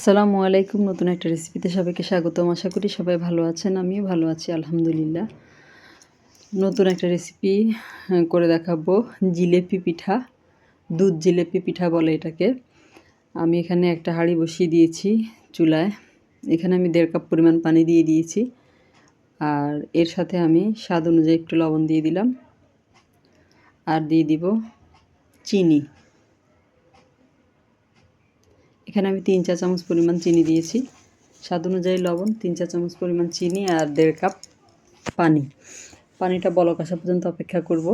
আসসালামু আলাইকুম। নতুন একটা রেসিপিতে সবাইকে স্বাগতম। আশা করি সবাই ভালো আছেন। আমিও ভালো আছি, আলহামদুলিল্লাহ। নতুন একটা রেসিপি করে দেখাবো। জিলেপি পিঠা, দুধ জিলেপি পিঠা বলে এটাকে। আমি এখানে একটা হাঁড়ি বসিয়ে দিয়েছি চুলায়। এখানে আমি দেড় কাপ পরিমাণ পানি দিয়ে দিয়েছি। আর এর সাথে আমি স্বাদ অনুযায়ী একটু লবণ দিয়ে দিলাম। আর দিয়ে দিব চিনি। এখানে আমি তিন চা চামচ পরিমাণ চিনি দিয়েছি। স্বাদ অনুযায়ী লবণ, তিন চা চামচ পরিমাণ চিনি আর দেড় কাপ পানি। পানিটা বলক আসা পর্যন্ত অপেক্ষা করব।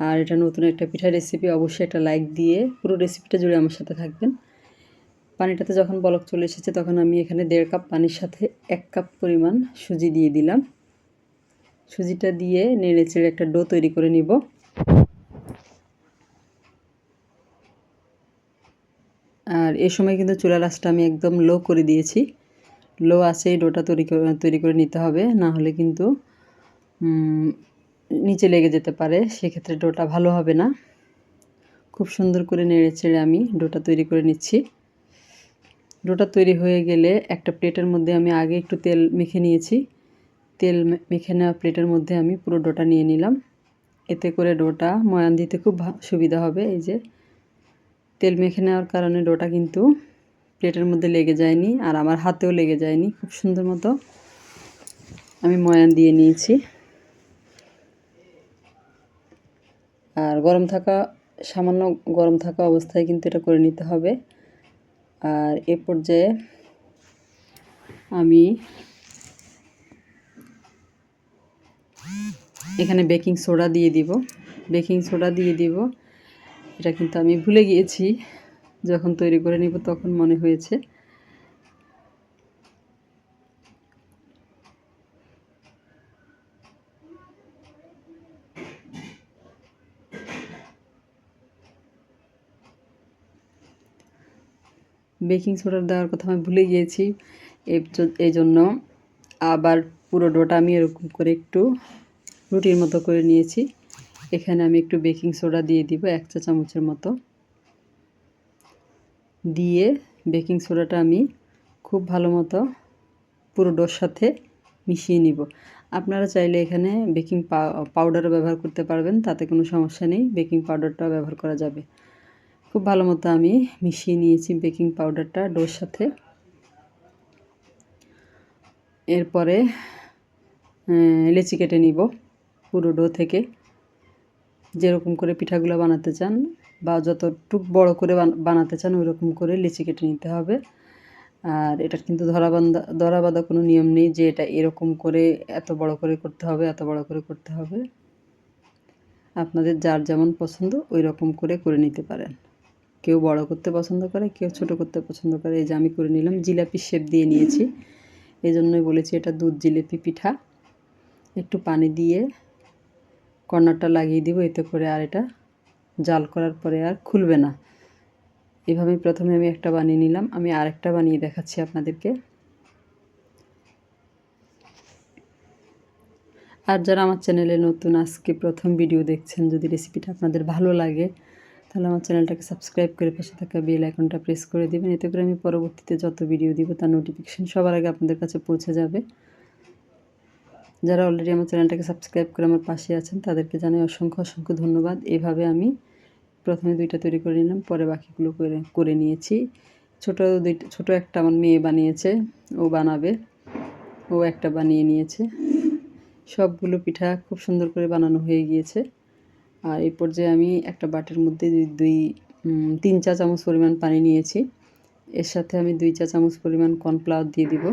আর এটা নতুন একটা পিঠা রেসিপি অবশ্যই একটা লাইক দিয়ে পুরো রেসিপিটা জুড়ে আমার সাথে থাকবেন। পানিটাতে যখন বলক চলে এসেছে, তখন আমি এখানে দেড় কাপ পানির সাথে এক কাপ পরিমাণ সুজি দিয়ে দিলাম। সুজিটা দিয়ে নেড়ে চেড়ে একটা ডো তৈরি করে নিব। আর এ সময় কিন্তু চুলা রাসটা আমি একদম লো করে দিয়েছি। লো আছে ডোটা তৈরি তৈরি করে নিতে হবে, না হলে কিন্তু নিচে লেগে যেতে পারে। সেক্ষেত্রে ডোটা ভালো হবে না। খুব সুন্দর করে নেড়ে চেড়ে আমি ডোটা তৈরি করে নিচ্ছি। ডোটা তৈরি হয়ে গেলে একটা প্লেটের মধ্যে আমি আগে একটু তেল মেখে নিয়েছি। তেল মেখে নেওয়া প্লেটের মধ্যে আমি পুরো ডোটা নিয়ে নিলাম। এতে করে ডোটা ময়ান দিতে খুব সুবিধা হবে। এই যে তেল মেখে নেওয়ার কারণে ডোটা কিন্তু প্লেটের মধ্যে লেগে যায়নি আর আমার হাতেও লেগে যায়নি, খুব সুন্দর মতো। আমি ময়ান দিয়ে নিয়েছি। আর গরম থাকা, সামান্য গরম থাকা অবস্থায় কিন্তু এটা করে নিতে হবে। আর এ পর্যায়ে আমি এখানে বেকিং সোডা দিয়ে দিব। বেকিং সোডা দিয়ে দিব। এটা কিন্তু আমি ভুলে গিয়েছি। যখন তৈরি করে নিব তখন মনে হয়েছে। বেকিং সোডা দেওয়ার কথা আমি ভুলে গিয়েছি। এই জন্য আবার পুরো ডোটা আমি এরকম করে একটু রুটির মতো করে নিয়েছি। এখানে আমি একটু বেকিং সোডা দিয়ে দিব, এক চা চামচের মতো। দিয়ে বেকিং সোডাটা আমি খুব ভালো মতো পুরো ডোর সাথে মিশিয়ে নিব। আপনারা চাইলে এখানে বেকিং পাউডারও ব্যবহার করতে পারবেন, তাতে কোনো সমস্যা নেই, বেকিং পাউডারটাও ব্যবহার করা যাবে। খুব ভালো মতো আমি মিশিয়ে নিয়েছি বেকিং পাউডারটা ডোর সাথে। এরপরে লেচি কেটে নিব পুরো ডো থেকে। যেরকম করে পিঠাগুলো বানাতে চান বা যতটুক বড় করে বান- বানাতে চান ওই রকম করে লিচি কেটে নিতে হবে। আর এটা কিন্তু ধরাবান্ধা ধরাবাঁধা কোনো নিয়ম নেই যে এটা এরকম করে এত বড় করে করতে হবে, এত বড় করে করতে হবে। আপনাদের যার যেমন পছন্দ ওই রকম করে করে নিতে পারেন। কেউ বড় করতে পছন্দ করে, কেউ ছোট করতে পছন্দ করে। এই যে আমি করে নিলাম, জিলাপি শেপ দিয়ে নিয়েছি। এই জন্যই বলেছি এটা দুধ জিলিপি পিঠা। একটু পানি দিয়ে কর্নারটা লাগিয়ে দিব এতে করে আর এটা জাল করার পরে আর খুলবে না। এভাবে প্রথমে আমি একটা বানিয়ে নিলাম। আমি আরেকটা বানিয়ে দেখাচ্ছি আপনাদেরকে। আর যারা আমার চ্যানেলে নতুন, আজকে প্রথম ভিডিও দেখছেন, যদি রেসিপিটা আপনাদের ভালো লাগে, তাহলে আমার চ্যানেলটাকে সাবস্ক্রাইব করে পাশে থাকা বেল আইকনটা প্রেস করে দেবেন। এতে করে আমি পরবর্তীতে যত ভিডিও দিব, তার নোটিফিকেশান সবার আগে আপনাদের কাছে পৌঁছে যাবে। যারা অলরেডি আমার চ্যানেলটাকে সাবস্ক্রাইব করে আমার পাশে আছেন, তাদেরকে জানাই অসংখ্য অসংখ্য ধন্যবাদ। এভাবে আমি প্রথমে দুইটা তৈরি করে নিলাম, পরে বাকিগুলো করে করে নিয়েছি। ছোটো দুইটা ছোটো একটা আমার মেয়ে বানিয়েছে, ও বানাবে, ও একটা বানিয়ে নিয়েছে। সবগুলো পিঠা খুব সুন্দর করে বানানো হয়ে গিয়েছে। আর এই পর্যায়ে আমি একটা বাটের মধ্যে দুই তিন চা চামচ পরিমাণ পানি নিয়েছি। এর সাথে আমি দুই চা চামচ পরিমাণ কর্নফ্লাওয়ার দিয়ে দিব।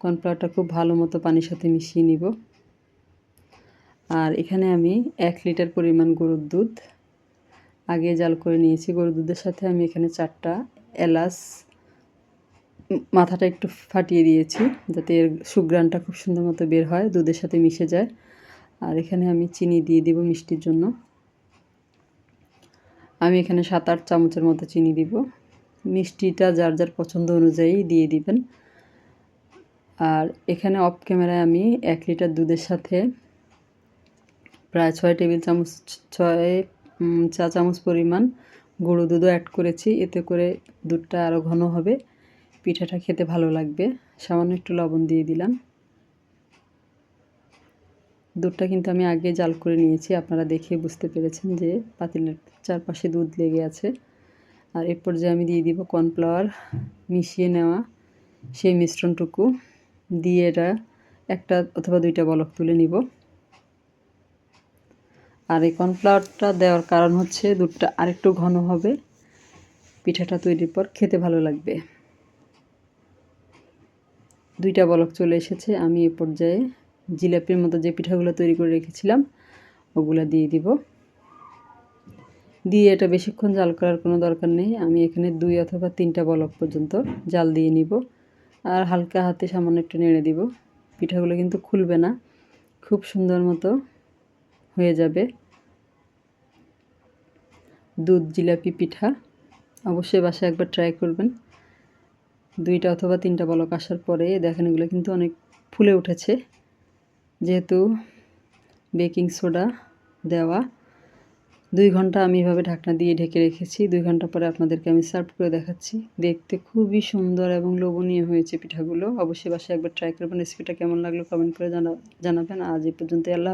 কর্নফ্লাওয়ারটা খুব ভালো মতো পানির সাথে মিশিয়ে নিব। আর এখানে আমি এক লিটার পরিমাণ গরুর দুধ। আগে জাল করে নিয়েছি। গরুর দুধের সাথে আমি এখানে চারটা এলাচ মাথাটা একটু ফাটিয়ে দিয়েছি যাতে এর সুগ্রানটা খুব সুন্দর মতো বের হয়, দুধের সাথে মিশে যায়। আর এখানে আমি চিনি দিয়ে দিব মিষ্টির জন্য। আমি এখানে সাত আট চামচের মতো চিনি দিব। মিষ্টিটা যার যার পছন্দ অনুযায়ী দিয়ে দিবেন। আর এখানে অফ ক্যামেরায় আমি এক লিটার দুধের সাথে প্রায় ছয় টেবিল চামচ, ছয় চা চামচ পরিমাণ গুঁড়ো দুধও অ্যাড করেছি। এতে করে দুধটা আরও ঘন হবে। পিঠাটা খেতে ভালো লাগবে। সামান্য একটু লবণ দিয়ে দিলাম। দুধটা কিন্তু আমি আগে জাল করে নিয়েছি। আপনারা দেখে বুঝতে পেরেছেন যে পাতিলের চারপাশে দুধ লেগে আছে। আর এরপর যে আমি দিয়ে দিব কর্নফ্লাওয়ার মিশিয়ে নেওয়া সেই মিশ্রণটুকু। দিয়ে এটা একটা অথবা দুইটা বলক তুলে নিব। আর এই কর্নফ্লাওয়ারটা দেওয়ার কারণ হচ্ছে দুধটা আরেকটু ঘন হবে, পিঠাটা তৈরির পর খেতে ভালো লাগবে। দুইটা বলক চলে এসেছে, আমি এ পর্যায়ে জিলাপির মতো যে পিঠাগুলো তৈরি করে রেখেছিলাম, ওগুলো দিয়ে দিব। দিয়ে এটা বেশিক্ষণ জাল করার কোনো দরকার নেই, আমি এখানে দুই অথবা তিনটা বলক পর্যন্ত জাল দিয়ে নিব। আর হালকা হাতে সামান্য একটু নেড়ে দিব। পিঠাগুলো কিন্তু খুলবে না, খুব সুন্দর মতো হয়ে যাবে। দুধ জিলাপি পিঠা অবশ্যই বাসায় একবার ট্রাই করবেন। দুইটা অথবা তিনটা বলক আসার পরে দেখেন এগুলো কিন্তু অনেক ফুলে উঠেছে। যেহেতু বেকিং সোডা দেওয়া দুই ঘণ্টা আমি এভাবে ঢাকনা দিয়ে ঢেকে রেখেছি। দুই ঘণ্টা পরে আপনাদেরকে আমি সার্ভ করে দেখাচ্ছি। দেখতে খুবই সুন্দর এবং লোভনীয় হয়েছে পিঠাগুলো। অবশ্যই বাসায় একবার ট্রাই করবেন রেসিপিটা কেমন লাগল কমেন্ট করে জানা জানাবেন। আজ এই পর্যন্ত আল্লাহ